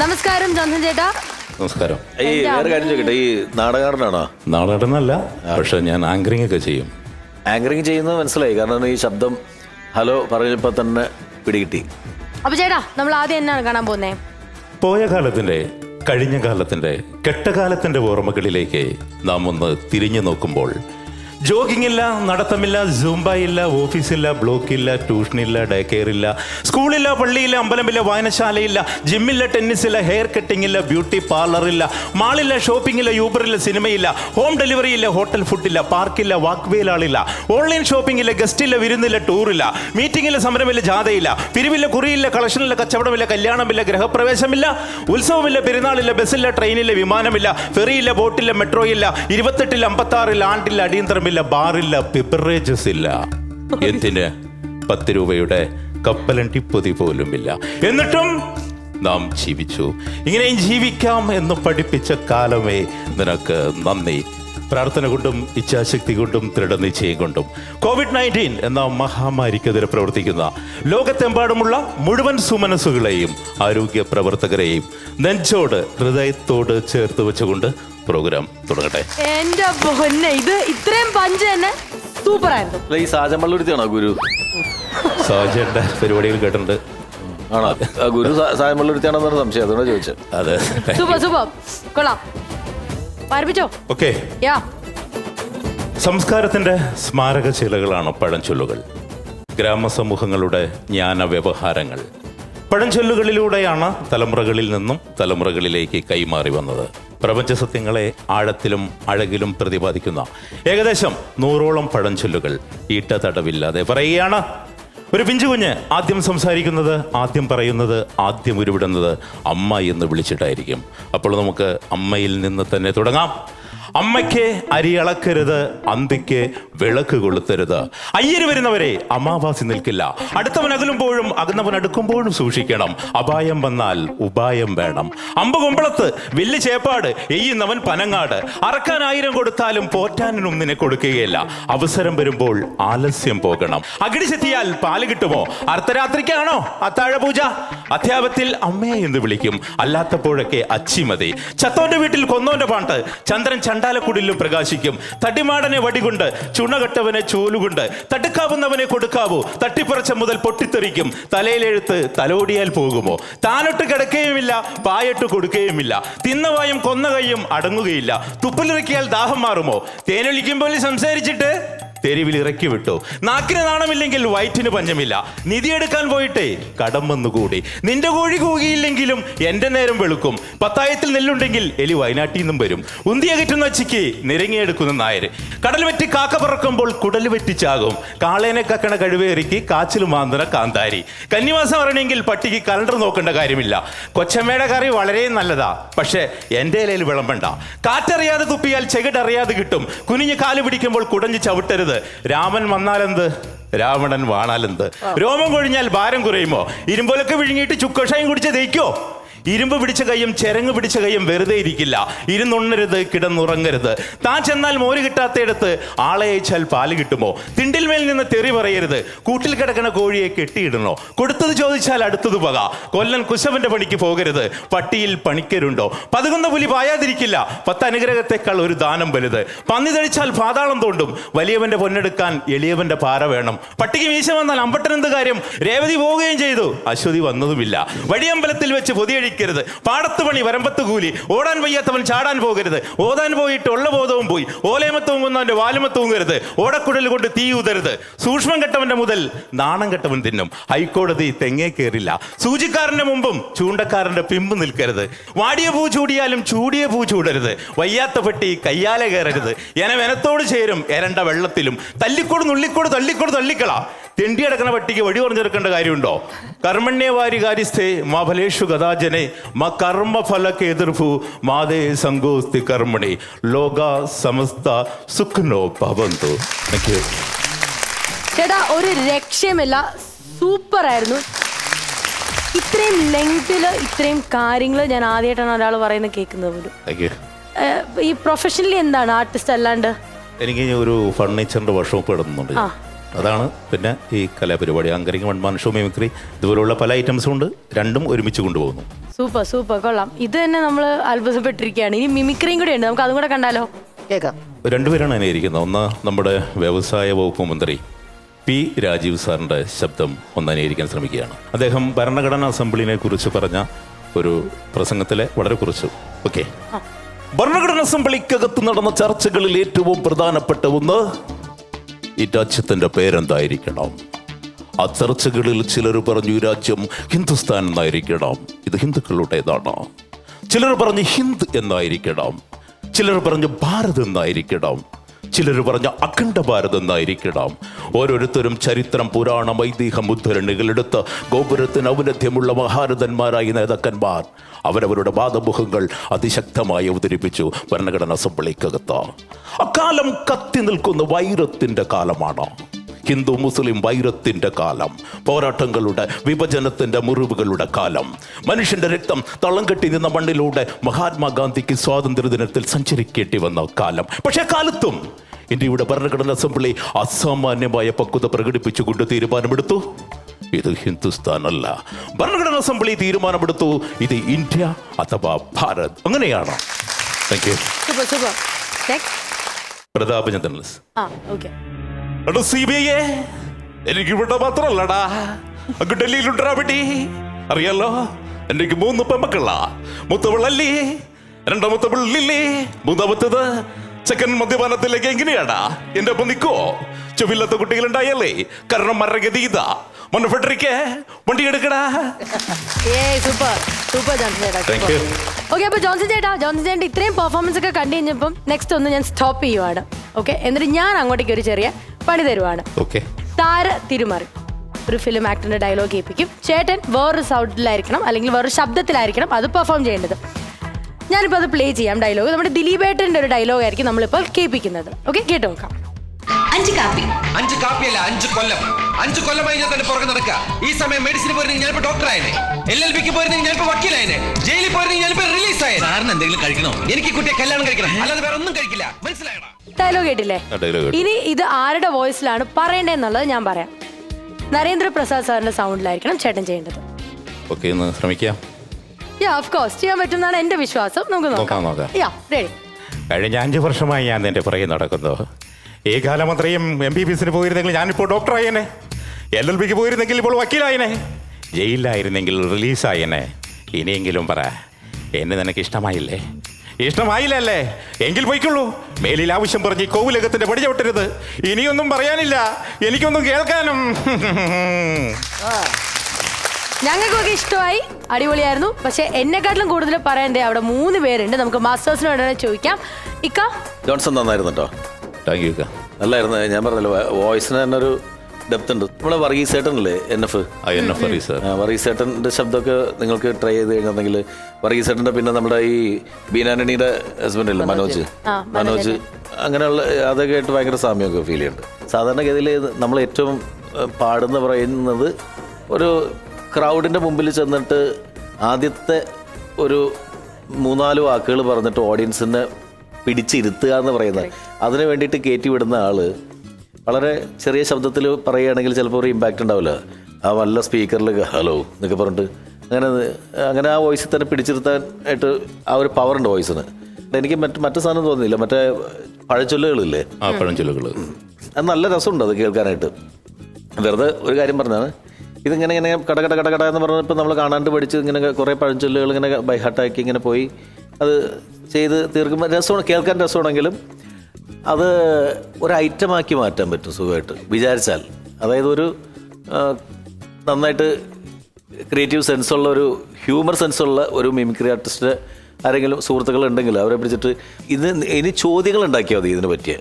നമസ്കാരം ജോൺസൺ ചേട്ടാ. നമസ്കാരം. ഈ വേറെ കാര്യം ചോദിക്കട്ടെ ഈ നാടകാടനാണോ? നാടകടനല്ല പക്ഷെ ഞാൻ ആങ്കറിംഗ് ഒക്കെ ചെയ്യും. ആങ്കറിങ് ചെയ്യുന്നത് മനസ്സിലായി കാരണം ഈ ശബ്ദം ഹലോ പറഞ്ഞപ്പോ തന്നെ പിടികിട്ടി. അപ്പൊ ചേട്ടാ നമ്മൾ ആദ്യം എന്നാണ് കാണാൻ പോകുന്നേ? പോയ കാലത്തിന്റെ കഴിഞ്ഞ കാലത്തിന്റെ കെട്ടകാലത്തിന്റെ ഓർമ്മകളിലേക്ക് നാം ഒന്ന് തിരിഞ്ഞു നോക്കുമ്പോൾ ജോഗിംഗ് ഇല്ല നടത്തമില്ല സൂംബ ഇല്ല ഓഫീസില്ല ബ്ലോക്കില്ല ട്യൂഷനില്ല ഡേ കെയർ ഇല്ല സ്കൂളില്ല പള്ളിയില്ല അമ്പലമില്ല വായനശാലയില്ല ജിമ്മില്ല ടെന്നീസില്ല ഹെയർ കട്ടിംഗ് ഇല്ല ബ്യൂട്ടി പാർലർ ഇല്ല മാളില്ല ഷോപ്പിംഗ് ഇല്ല യൂബറില്ല സിനിമയില്ല ഹോം ഡെലിവറി ഇല്ല ഹോട്ടൽ ഫുഡ് ഫുഡില്ല പാർക്കില്ല വാക്വേലാളില്ല ഓൺലൈൻ ഷോപ്പിംഗ് ഇല്ല ഗസ്റ്റ് ഇല്ല വിരുന്നില്ല ടൂറില്ല മീറ്റിംഗില്ല സമരമില്ല ജാഥയില്ല പിരിവില്ല കുറിയില്ല കളക്ഷനില്ല കച്ചവടമില്ല കല്യാണമില്ല ഗ്രഹപ്രവേശമില്ല ഉത്സവമില്ല പെരുന്നാളില്ല ബസ്സില്ല ട്രെയിനില്ല വിമാനമില്ല ഫെറിയില്ല ബോട്ടില്ല മെട്രോ ഇല്ല ഇരുപത്തെട്ടില്ല അമ്പത്താറില്ല ആണ്ടില്ല അടിയന്തരമില്ല. ബാറില്ല പിപ്പറേജസ് ഇല്ല. എന്തിന്? പത്ത് രൂപയുടെ കപ്പലണ്ടി പൊതി ഇല്ല എന്നിട്ടും നാം ജീവിച്ചു. ഇങ്ങനെയും ജീവിക്കാം എന്ന് പഠിപ്പിച്ച കാലമേ നിനക്ക് നന്ദി. പ്രാർത്ഥന കൊണ്ടും ഇച്ഛാശക്തി കൊണ്ടും ദൃഢനിശ്ചയം കൊണ്ടും. കോവിഡ് നയന്റീൻ എന്ന മഹാമാരിക്കെതിരെ പ്രവർത്തിക്കുന്ന ലോകത്തെമ്പാടുമുള്ള മുഴുവൻ സുമനസ്സുകളെയും ആരോഗ്യ പ്രവർത്തകരെയും നെഞ്ചോട് ഹൃദയത്തോട് ചേർത്ത് വെച്ചുകൊണ്ട് പ്രോഗ്രാം തുടങ്ങട്ടെ. എന്റെ പൊന്നെ ഇത് ഇത്രയും പഞ്ച് തന്നെ സൂപ്പർ ആയിരുന്നു. അല്ല ഈ സാജൻ പള്ളുരുത്തിയാണോ ഗുരു? സാജയുടെ പരിപാടികൾ കേട്ടിട്ടുണ്ട്. ആണോ? ആ, ഗുരു സാ- സാജൻ പള്ളുരുത്തിയാണോ എന്നൊരു സംശയം അതുകൊണ്ടാണ് ചോദിച്ചത്. അതെ. സൂപ്പർ സൂപ്പർ കൊള്ളാം. പാർപ്പിച്ചോ ഓക്കെ. യാ. സംസ്കാരത്തിന്റെ സ്മാരക ചിലകളാണ് പഴഞ്ചൊല്ലുകൾ. ഗ്രാമസമൂഹങ്ങളുടെ ജ്ഞാന വ്യവഹാരങ്ങൾ. പഴഞ്ചൊല്ലുകളിലൂടെയാണ് തലമുറകളിൽ നിന്നും തലമുറകളിലേക്ക് കൈമാറി വന്നത്. പ്രപഞ്ച സത്യങ്ങളെ ആഴത്തിലും അഴകിലും പ്രതിപാദിക്കുന്ന ഏകദേശം നൂറോളം പഴഞ്ചൊല്ലുകൾ ഈട്ട തടവില്ലാതെ പറയുകയാണ്. ഒരു പിഞ്ചു കുഞ്ഞ് ആദ്യം സംസാരിക്കുന്നത് ആദ്യം പറയുന്നത് ആദ്യം ഉരുവിടുന്നത് അമ്മ എന്ന് വിളിച്ചിട്ടായിരിക്കും. അപ്പോൾ നമുക്ക് അമ്മയിൽ നിന്ന് തന്നെ തുടങ്ങാം. അമ്മയ്ക്ക് അരി ഇളക്കരുത് അന്തിക്ക് വിളക്ക് കൊളുത്തരുത്. അയ്യര് വരുന്നവരെ അമാവാസി നിൽക്കില്ല. അടുത്തവൻ അകലുമ്പോഴും അകന്നവൻ അടുക്കുമ്പോഴും സൂക്ഷിക്കണം. അപായം വന്നാൽ ഉപായം വേണം. അമ്പ് കുമ്പളത്ത് വില്ല് ചേപ്പാട് എയ്യുന്നവൻ പനങ്ങാട്. അറക്കാൻ ആയിരം കൊടുത്താലും പോറ്റാനും നിന്നെ കൊടുക്കുകയില്ല. അവസരം വരുമ്പോൾ ആലസ്യം പോകണം. അകിടി ചെത്തിയാൽ പാൽ കിട്ടുമോ? അർദ്ധരാത്രിക്കാണോ? അത്താഴ പൂജ അധ്യാപത്തിൽ അമ്മയെ എന്ന് വിളിക്കും. അല്ലാത്തപ്പോഴൊക്കെ അച്ചി മതി. ചത്തോന്റെ വീട്ടിൽ കൊന്നോന്റെ പാട്ട് ചന്ദ്രൻ ചണ്ടാലക്കുടിലും പ്രകാശിക്കും. തട്ടിമാടനെ വടികൊണ്ട് ചുണകെട്ടവനെ ചൂലുകൊണ്ട് തട്ടിക്കാവുന്നവനെ കൊടുക്കാവൂ തട്ടിപ്പറച്ച മുതൽ പൊട്ടിത്തെറിക്കും. തലയിലെഴുത്ത് തലോടിയാൽ പോകുമോ? താനൊട്ട് കിടക്കുകയുമില്ല പായട്ട് കൊടുക്കുകയുമില്ല തിന്നവായും കൊന്ന കൈയും അടങ്ങുകയില്ല. തുപ്പിലിറക്കിയാൽ ദാഹം മാറുമോ? തേനൊലിക്കുമ്പോൾ സംസാരിച്ചിട്ട് തെരുവിൽ ഇറക്കി വിട്ടു. നാക്കിന് നാണമില്ലെങ്കിൽ വയറ്റിന് നിധി എടുക്കാൻ പോയിട്ടേ കടം വന്നുകൂടി. നിന്റെ കോഴി കൂകിയില്ലെങ്കിലും എന്റെ നേരം വെളുക്കും. പത്തായത്തിൽ നെല്ലുണ്ടെങ്കിൽ എലി വയനാട്ടിൽ നിന്നും വരും. ഉന്തിയകറ്റുന്ന ചിക്ക് നിരങ്ങിയെടുക്കുന്ന നായർ. കടൽ വെറ്റി കാക്ക പറക്കുമ്പോൾ കുടൽ വെറ്റിച്ചാകും കാളേനെ കക്കണ കഴിവേറിക്ക് കാച്ചിൽ മാന്തന കാന്താരി. കന്നിവാസം അറിയണമെങ്കിൽ പട്ടിക്ക് കലണ്ടർ നോക്കേണ്ട കാര്യമില്ല. കൊച്ചമ്മയുടെ കറി വളരെ നല്ലതാ. പക്ഷേ എന്റെ ഇലയിൽ വിളമ്പണ്ട. കാറ്ററിയാതെ തുപ്പിയാൽ ചെകിടറിയാതെ കിട്ടും. കുനിഞ്ഞ് കാൽ പിടിക്കുമ്പോൾ കുടഞ്ഞ് ചവിട്ടരുത്. രാമൻ വന്നാലെന്ത്? രാവണൻ വാണാലെന്ത്? രോമം കൊഴിഞ്ഞാൽ ഭാരം കുറയുമോ? ഇരുമ്പോലൊക്കെ വിഴുങ്ങിയിട്ട് ചുക്കഷായം കുടിച്ച് തേക്കോ ഇരുമ്പ് പിടിച്ച കൈയും ചെരങ്ങ് പിടിച്ച കൈയും വെറുതെ ഇരിക്കില്ല. ഇരുന്നുണ്ണരുത് കിടന്നുറങ്ങരുത്. താൻ ചെന്നാൽ മോര് കിട്ടാത്തയിടത്ത് ആളെ അയച്ചാൽ പാൽ കിട്ടുമോ? തിണ്ടിൽമേൽ നിന്ന് തെറി പറയരുത്. കൂട്ടിൽ കിടക്കുന്ന കോഴിയെ കെട്ടിയിടണോ? കൊടുത്തത് ചോദിച്ചാൽ അടുത്തത് പക കൊല്ലൻ കുശവന്റെ പണിക്ക് പോകരുത്. പട്ടിയിൽ പണിക്കരുണ്ടോ? പതുകുന്ന പുലി പായാതിരിക്കില്ല. പത്ത് അനുഗ്രഹത്തെക്കാൾ ഒരു ദാനം വലുത്. പന്നി തഴിച്ചാൽ പാതാളം തോണ്ടും. വലിയവന്റെ പൊന്നെടുക്കാൻ എളിയവന്റെ പാറ വേണം. പട്ടിക്ക് മീശ വന്നാൽ അമ്പട്ടനെന്ത് കാര്യം? രേവതി പോവുകയും ചെയ്തു. അശ്വതി വന്നതുമില്ല. വഴിയമ്പലത്തിൽ വെച്ച് പൊതിയടിക്കരുത് പാടത്ത് പണി വരമ്പത്ത് കൂലി. ഓടാൻ വയ്യാത്തവൻ ചാടാൻ പോകരുത്. ഓതാൻ പോയിട്ട് ഉള്ള ബോധവും പോയി. ഓലയമ തൂങ്ങുന്നവന്റെ വാലുമ തൂങ്ങരുത്. ഓടക്കുടൽ കൊണ്ട് തീ ഉതരുത് സൂക്ഷ്മം കെട്ടവന്റെ മുതൽ നാണം കെട്ടവൻ തിന്നും. ഹൈക്കോടതി തെങ്ങേ കയറില്ല സൂചിക്കാരന്റെ മുമ്പും ചൂണ്ടക്കാരന്റെ പിമ്പ് നിൽക്കരുത്. വാടിയ പൂ ചൂടിയാലും ചൂടിയ പൂ ചൂടരുത്. വയ്യാത്ത പെട്ടി കയ്യാലെ കയറരുത് എന ചേരും. എരണ്ട വെള്ളത്തിലും. തല്ലിക്കോട് നുള്ളിക്കോട് തള്ളിക്കോട് തള്ളിക്കള. തെണ്ടി അടക്കണ പട്ടിക്ക് പറഞ്ഞു പറഞ്ഞെടുക്കേണ്ട കാര്യമുണ്ടോ? കർമ്മണ്യവാരി കാര്യസ്ഥേ മാ ഫലേഷു ഗതാജനെ മ കർമ്മഫലക്ക് എതിർഭു മാതേ സങ്കോസ്തി കർമ്മണി ലോക സമസ്ത സുഖനോ ഭവന്തു. ചേട്ടാ ഒരു രക്ഷയുമില്ല. സൂപ്പർ ആയിരുന്നു ഇത്രയും ലെങ്തിൽ ഇത്രയും കാര്യങ്ങൾ ഞാൻ ആദ്യമായിട്ടാണ് ഒരാൾ പറയുന്നത് കേൾക്കുന്നത് പോലും. ഈ പ്രൊഫഷണലി എന്താണ്? ആർട്ടിസ്റ്റ് അല്ലാണ്ട്? എനിക്ക് ഒരു ഫർണിച്ചറിന്റെ വർക്ക്ഷോപ്പ് ഇടുന്നുണ്ട്. അതാണ് പിന്നെ ഈ കലാപരിപാടി. Anchoring one man show mimicry ഇതുപോലുള്ള പല ഐറ്റംസും ഉണ്ട് രണ്ടും ഒരുമിച്ച് കൊണ്ടുപോകുന്നു. Super super. കൊള്ളാം. ഇത് തന്നെ നമ്മൾ അത്ഭുതപ്പെട്ടിരിക്കുകയാണ്. ഇനി മിമിക്രിയും കൂടെ ഉണ്ട്. നമുക്ക് അതും കൂടെ കണ്ടാലോ? കേൾക്കാം. രണ്ടുപേരാണ് അതിനെ ഇരിക്കുന്നത്. ഒന്ന് നമ്മുടെ വ്യവസായ വകുപ്പ് മന്ത്രി പി രാജീവ് സാറിന്റെ ശബ്ദം ഒന്ന് അനുകരിക്കാൻ ശ്രമിക്കുകയാണ്. അദ്ദേഹം ഭരണഘടനാ അസംബ്ലിനെ കുറിച്ച് പറഞ്ഞ ഒരു പ്രസംഗത്തിലെ വളരെ കുറച്ച്. ഓക്കെ. ഭരണഘടനാ അസംബ്ലിക്കകത്ത് നടന്ന ചർച്ചകളിൽ ഏറ്റവും പ്രധാനപ്പെട്ട ഒന്ന് ഈ പേരെന്തായിരിക്കണം? ആ ചർച്ചകളിൽ ചിലർ പറഞ്ഞു ഈ രാജ്യം ഹിന്ദുസ്ഥാൻ എന്നായിരിക്കണം. ഇത് ഹിന്ദുക്കളുടേതാണ്. ചിലർ പറഞ്ഞു ഹിന്ദ് എന്നായിരിക്കണം. ചിലർ പറഞ്ഞു ഭാരത് എന്നായിരിക്കണം. ചിലർ പറഞ്ഞ അഖണ്ഡ ഭാരതം എന്നായിരിക്കണം. ഓരോരുത്തരും ചരിത്രം പുരാണം ഐതിഹ്യം ഉദ്ധരണികൾ എടുത്ത് ഗോപുരത്തിന് ഔന്നത്യമുള്ള മഹാരഥന്മാരായ നേതാക്കന്മാർ അവരവരുടെ വാദമുഖങ്ങൾ അതിശക്തമായി അവതരിപ്പിച്ചു ഭരണഘടനാ അസംബ്ലിക്കകത്ത്. അക്കാലം കത്തി നിൽക്കുന്ന വൈരത്തിന്റെ കാലമാണ്. ഹിന്ദു മുസ്ലിം വൈരത്തിന്റെ കാലം പോരാട്ടങ്ങളുടെ വിഭജനത്തിന്റെ മുറിവുകളുടെ കാലം. മനുഷ്യന്റെ രക്തം തളം കെട്ടി നിന്ന മണ്ണിലൂടെ മഹാത്മാഗാന്ധിക്ക് സ്വാതന്ത്ര്യ ദിനത്തിൽ സഞ്ചരിക്കേണ്ടി വന്ന കാലം. പക്ഷേ കാലത്തും ഇന്ത്യയുടെ ഭരണഘടനാ അസംബ്ലി അസാമാന്യമായ പക്വത പ്രകടിപ്പിച്ചുകൊണ്ട് തീരുമാനമെടുത്തു. ഇത് ഹിന്ദുസ്ഥാൻ അല്ല ഭരണഘടനാ അസംബ്ലി തീരുമാനമെടുത്തു. ഇത് ഇന്ത്യ അഥവാ ഭാരത്. അങ്ങനെയാണ്. താങ്ക് യു പ്രതാപചന്ദ്രൻ. എടാ സി ബി ഐ എനിക്ക് ഇവിടെ മാത്രമല്ലടാ അങ്ങ് ഡൽഹിയിലുണ്ടാ വേണ്ടി അറിയാലോ എനിക്ക് മൂന്ന് പെമ്മക്കളാ. മൂത്തവളല്ലേ രണ്ടാമത്തെ പിള്ളില്ലേ മൂന്നാമത്തത് ചെക്കൻ മദ്യപാനത്തിലേക്ക് എങ്ങനെയാടാ? എന്റെ ഒപ്പം നിക്കോ? കുട്ടികൾ കുട്ടികളുണ്ടായല്ലേ? കാരണം മരഗതീത മൊന്ന ഫെഡറിക്ക് വണ്ടി എടുക്കടാ. സൂപ്പർ. സൂപ്പർ ജോൺസൺ ചേട്ടാ Thank you. ഓക്കെ അപ്പൊ ജോൺസൺ ചേട്ടാ ജോൺസൺ ചേട്ടൻ ഇത്രയും പെർഫോമൻസ് ഒക്കെ കണ്ടു കഴിഞ്ഞപ്പം നെക്സ്റ്റ് ഒന്ന് ഞാൻ സ്റ്റോപ്പ് ചെയ്യുവാണ്. ഓക്കെ എന്നിട്ട് ഞാൻ അങ്ങോട്ടേക്ക് ഒരു ചെറിയ പണി തരുവാണ്. ഓക്കെ താര തിരുമറി. ഒരു ഫിലിം ആക്ടറിന്റെ ഡയലോഗ് കേൾപ്പിക്കും ചേട്ടൻ വേറൊരു സൗണ്ടിലായിരിക്കണം അല്ലെങ്കിൽ വേറൊരു ശബ്ദത്തിലായിരിക്കണം അത് പെർഫോം ചെയ്യേണ്ടത്. ഞാനിപ്പോൾ അത് പ്ലേ ചെയ്യാം ഡയലോഗ് നമ്മുടെ ദിലീപേട്ടന്റെ ഒരു ഡയലോഗ് ആയിരിക്കും നമ്മളിപ്പോൾ കേൾപ്പിക്കുന്നത്. ഓക്കെ കേട്ട് നോക്കാം. അഞ്ച് കാപ്പി. അഞ്ച് കാപ്പിയല്ല അഞ്ച് കൊല്ലം. അഞ്ച് കൊല്ലമായി ഞാൻ തന്നെ പുറകെ നടക്കുക. ഈ സമയം മെഡിസിന് പോയിരുന്നെങ്കിൽ ഞാനിപ്പോ ഡോക്ടറായനെ എൽ എൽ ബിക്ക് പോയിരുന്നെങ്കിൽ ഞാനിപ്പോ വക്കീലായനെ. ജയിലിൽ പോയിരുന്നെങ്കിൽ ഞാനിപ്പോ റിലീസ് ആയത് സാറിന് എന്തെങ്കിലും കഴിക്കണോ? എനിക്ക് കുട്ടിയെ കല്യാണം കഴിക്കണം. അല്ലാതെ വേറെ ഒന്നും കഴിക്കില്ല. മനസ്സിലായടാ ഡയലോഗ് കേട്ടില്ലേ. ഇനി ഇത് ആരുടെ വോയിസിലാണ് പറയേണ്ടതെന്നുള്ളത് ഞാൻ പറയാം. നരേന്ദ്രപ്രസാദ് സാറിന്റെ സൗണ്ടിലായിരിക്കണം ചേട്ടൻ ചെയ്യേണ്ടത്. ഓക്കെ ഒന്ന് ശ്രമിക്കാം. യാ ഓഫ് കോഴ്സ് ചെയ്യാൻ പറ്റുമെന്നാണ് എന്റെ വിശ്വാസം. നമുക്ക് നോക്കാം. യാ റെഡി കഴിഞ്ഞ അഞ്ച് വർഷമായി ഞാൻ എന്റെ പുറകെ നടക്കുന്നു. ഈ കാലം അത്രയും എം ബി ബി എസിന് പോയിരുന്നെങ്കിൽ ഞാനിപ്പോൾ ഡോക്ടറായേനെ എൽ എൽ ബിക്ക് പോയിരുന്നെങ്കിൽ ഇപ്പോൾ വക്കീലായനെ. ജയിലിലായിരുന്നെങ്കിൽ റിലീസായനെ ഇനിയെങ്കിലും പറ എന്നെ നിനക്ക് ഇഷ്ടമായില്ലേ ഇഷ്ടമായില്ലല്ലേ? എങ്കിൽ പോയിക്കൊള്ളൂ. മേലിൽ ആവശ്യം പറഞ്ഞ് ഈ കോവിലകത്തിന്റെ പടി ചവിട്ടരുത് ഇനിയൊന്നും പറയാനില്ല. എനിക്കൊന്നും കേൾക്കാനും. ഞങ്ങൾക്കൊക്കെ ഇഷ്ടമായി. അടിപൊളിയായിരുന്നു. പക്ഷെ എന്നെക്കാട്ടിലും കൂടുതൽ പറയണ്ടേ അവിടെ മൂന്ന് പേരുണ്ട്. നമുക്ക് മാസ്റ്റേഴ്സിനോട് ചോദിക്കാം. ഇക്ക? ജോൺസൺ നന്നായിരുന്നു കേട്ടോ താങ്ക് യു ഇക്ക. നല്ലായിരുന്നു. ഞാൻ പറഞ്ഞല്ലോ വോയിസിന് തന്നെ ഒരു ഡെപ്ത് ഉണ്ട്. നമ്മളെ Varghese ഏട്ടനല്ലേ N F? N F Varghese Varghese ഏട്ടന്റെ ശബ്ദമൊക്കെ നിങ്ങൾക്ക് ട്രൈ ചെയ്ത് കഴിഞ്ഞിട്ടുണ്ടെങ്കിൽ വർഗീസ് ഏട്ടന്റെ പിന്നെ നമ്മുടെ ഈ ബീനാനണിയുടെ ഹസ്ബൻഡ് അല്ലേ മനോജ്. മനോജ്? അങ്ങനെയുള്ള അതൊക്കെ ആയിട്ട് ഭയങ്കര സാമ്യമൊക്കെ ഫീൽ ചെയ്യുന്നുണ്ട്. സാധാരണഗതിയിൽ നമ്മൾ ഏറ്റവും പാടുന്ന പറയുന്നത് ഒരു ക്രൗഡിന്റെ മുമ്പിൽ ചെന്നിട്ട് ആദ്യത്തെ ഒരു മൂന്നാൽ വാക്കുകൾ പറഞ്ഞിട്ട് ഓഡിയൻസിനെ പിടിച്ചിരുത്തുക എന്ന് പറയുന്നത്. അതിന് വേണ്ടിയിട്ട് കയറ്റി വിടുന്ന ആൾ വളരെ ചെറിയ ശബ്ദത്തിൽ പറയുകയാണെങ്കിൽ ചിലപ്പോൾ ഒരു ഇമ്പാക്റ്റ് ഉണ്ടാവില്ല. ആ വല്ല സ്പീക്കറിൽ ഹലോ എന്നൊക്കെ പറഞ്ഞിട്ട് അങ്ങനെ അങ്ങനെ ആ വോയിസിൽ തന്നെ പിടിച്ചിരുത്താൻ ആയിട്ട് ആ ഒരു പവർ ഉണ്ട് വോയിസിന് എനിക്ക് മറ്റ് മറ്റു സാധനം തോന്നുന്നില്ല മറ്റേ പഴച്ചൊല്ലുകളില്ലേ ആ പഴഞ്ചൊല്ലുകൾ അത് നല്ല രസമുണ്ട് അത് കേൾക്കാനായിട്ട്. വെറുതെ ഒരു കാര്യം പറഞ്ഞാണ് ഇതിങ്ങനെ ഇങ്ങനെ കട കട കട കട എന്ന് പറഞ്ഞപ്പോൾ നമ്മൾ കാണാണ്ട് പഠിച്ച് ഇങ്ങനെ കുറേ പഴഞ്ചൊല്ലുകൾ ഇങ്ങനെ ബൈഹാർട്ടാക്കി ഇങ്ങനെ പോയി. അത് ചെയ്ത് തീർക്കുമ്പോൾ രസമാണ് കേൾക്കാൻ രസമാണെങ്കിലും അത് ഒരു ഐറ്റമാക്കി മാറ്റാൻ പറ്റും സുഖമായിട്ട്. വിചാരിച്ചാൽ. അതായത് ഒരു നന്നായിട്ട് ക്രിയേറ്റീവ് സെൻസുള്ള ഒരു ഹ്യൂമർ സെൻസുള്ള ഒരു മിമിക്രി ആർട്ടിസ്റ്റ് ആരെങ്കിലും സുഹൃത്തുക്കൾ ഉണ്ടെങ്കിൽ അവരെ പിടിച്ചിട്ട് ഇത് ഇനി ചോദ്യങ്ങൾ ഉണ്ടാക്കിയാൽ മതി ഇതിനെ പറ്റിയ.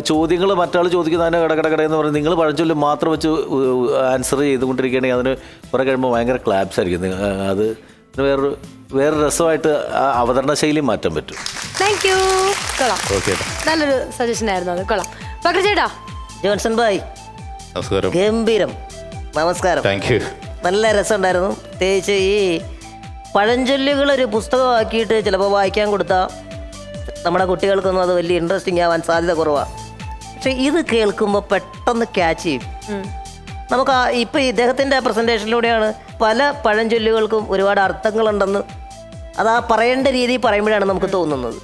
ചോദ്യങ്ങൾ മറ്റാൾ കട കട കട എന്ന് പറഞ്ഞ് നിങ്ങൾ പഴഞ്ചൊല്ലി മാത്രം വെച്ച് ആൻസർ ചെയ്തുകൊണ്ടിരിക്കുകയാണെങ്കിൽ അതിന് കുറെ കഴിയുമ്പോൾ ഭയങ്കര ക്ലാപ്സ് ആയിരിക്കും. അത് വേറൊരു വേറെ രസമായിട്ട് ആ അവതരണ ശൈലി മാറ്റാൻ പറ്റും. താങ്ക് യു കൊള്ളാം. ഓക്കെ നല്ലൊരു സജഷൻ ആയിരുന്നു അത്. കൊള്ളാം. പക്ര ചേട്ടാ. ജോൺസൺ ബായ് നമസ്കാരം. ഗംഭീരം. നമസ്കാരം. താങ്ക് യു നല്ല രസമുണ്ടായിരുന്നു. പ്രത്യേകിച്ച് ഈ പഴഞ്ചൊല്ലുകൾ ഒരു പുസ്തകമാക്കിയിട്ട് ചിലപ്പോൾ വായിക്കാൻ കൊടുത്താൽ നമ്മുടെ കുട്ടികൾക്കൊന്നും അത് വലിയ ഇൻട്രസ്റ്റിംഗ് ആവാൻ സാധ്യത കുറവാണ് പക്ഷെ ഇത് കേൾക്കുമ്പോൾ പെട്ടെന്ന് ക്യാച്ച് ചെയ്യും. നമുക്ക് ആ ഇദ്ദേഹത്തിന്റെ പ്രസന്റേഷനിലൂടെയാണ് പല പഴഞ്ചൊല്ലുകൾക്കും ഒരുപാട് അർത്ഥങ്ങളുണ്ടെന്ന് അത് ആ പറയേണ്ട രീതി പറയുമ്പോഴാണ് നമുക്ക് തോന്നുന്നത്.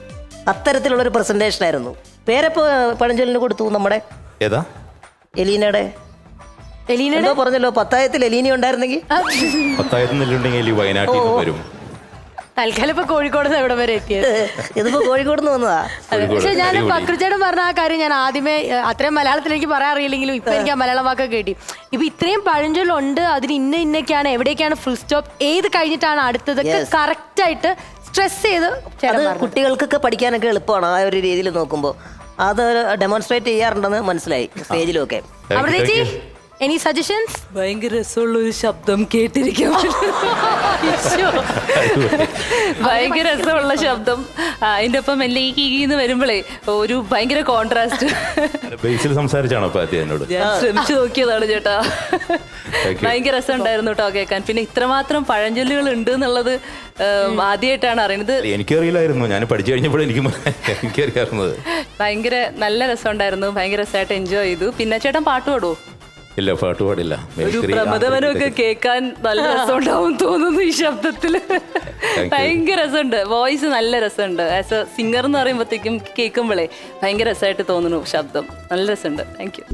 അത്തരത്തിലുള്ളൊരു പ്രസന്റേഷനായിരുന്നു ആയിരുന്നു. പേരെപ്പോ പഴഞ്ചൊല്ലിന് കൊടുത്തു നമ്മുടെ? ഏതാ? എലീനയുടെ. എലീനയുടെ? എന്തോ പറഞ്ഞല്ലോ പത്തായത്തിൽ എലീന ഉണ്ടായിരുന്നെങ്കിൽ പത്തായത്തിൽ വയനാട്ടിൽ വരും. തൽക്കാലം ഇപ്പൊ കോഴിക്കോട് നിന്ന് എവിടെ വരെ എത്തിയത്? ഇതിപ്പോ കോഴിക്കോട് നിന്ന് വന്നതാ. പക്ഷെ ഞാൻ. പക്രുചേട്ടൻ പറഞ്ഞ ആ കാര്യം ഞാൻ ആദ്യമേ അത്രയും മലയാളത്തിൽ എനിക്ക് പറയാൻ അറിയില്ലെങ്കിലും ഇപ്പൊ എനിക്ക് ആ മലയാളം വാക്ക് കേട്ടി. ഇപ്പൊ ഇത്രയും പഴഞ്ചൊല്ലുണ്ട് അതിന് ഇന്ന ഇന്നൊക്കെയാണ് എവിടെയൊക്കെയാണ് ഫുൾ സ്റ്റോപ്പ് ഏത് കഴിഞ്ഞിട്ടാണ് അടുത്തതൊക്കെ Yes. കറക്റ്റ് ആയിട്ട് സ്ട്രെസ് ചെയ്ത് അത്. കുട്ടികൾക്കൊക്കെ പഠിക്കാനൊക്കെ എളുപ്പമാണ് ആ ഒരു രീതിയിൽ നോക്കുമ്പോൾ അത് ഡെമോൺസ്ട്രേറ്റ് ചെയ്യാറുണ്ടെന്ന് മനസ്സിലായി സ്റ്റേജിലൊക്കെ Thank എനി സജഷൻസ് ഭയങ്കര രസമുള്ള ഒരു ശബ്ദം കേട്ടിരിക്കും ഭയങ്കര രസമുള്ള ശബ്ദം. അതിന്റെ ഒപ്പം എല്ലാം ഈ കീന്ന് വരുമ്പോഴേ ഒരു ഭയങ്കര കോൺട്രാസ്റ്റ് ബേസിൽ സംസാരിച്ചാണോ എന്നോട്? ഞാൻ ശ്രമിച്ചു നോക്കിയതാണ് ചേട്ടാ. ഭയങ്കര രസം ഉണ്ടായിരുന്നു കേട്ടോ കേൾക്കാൻ. പിന്നെ ഇത്രമാത്രം പഴഞ്ചൊല്ലുകൾ ഉണ്ട് എന്നുള്ളത് ആദ്യമായിട്ടാണ് അറിയുന്നത്. എനിക്കറിയില്ലായിരുന്നു ഞാൻ പഠിച്ചു കഴിഞ്ഞപ്പോഴും എനിക്ക് ഭയങ്കര നല്ല രസം ഉണ്ടായിരുന്നു ഭയങ്കര രസമായിട്ട് എൻജോയ് ചെയ്തു. പിന്നെ ചേട്ടൻ പാട്ട് പാടുവോ? ഇല്ല പാട്ട് പാടില്ല. ഒരു പ്രമദവനമൊക്കെ കേൾക്കാൻ നല്ല രസമുണ്ടാവും തോന്നുന്നു ഈ ശബ്ദത്തിൽ. ഭയങ്കര രസമുണ്ട്. വോയിസ് നല്ല രസമുണ്ട്. ആസ് എ സിംഗർ എന്ന് പറയുമ്പോഴത്തേക്കും കേൾക്കുമ്പോഴേ ഭയങ്കര രസമായിട്ട് തോന്നുന്നു ശബ്ദം. നല്ല രസമുണ്ട്. Thank you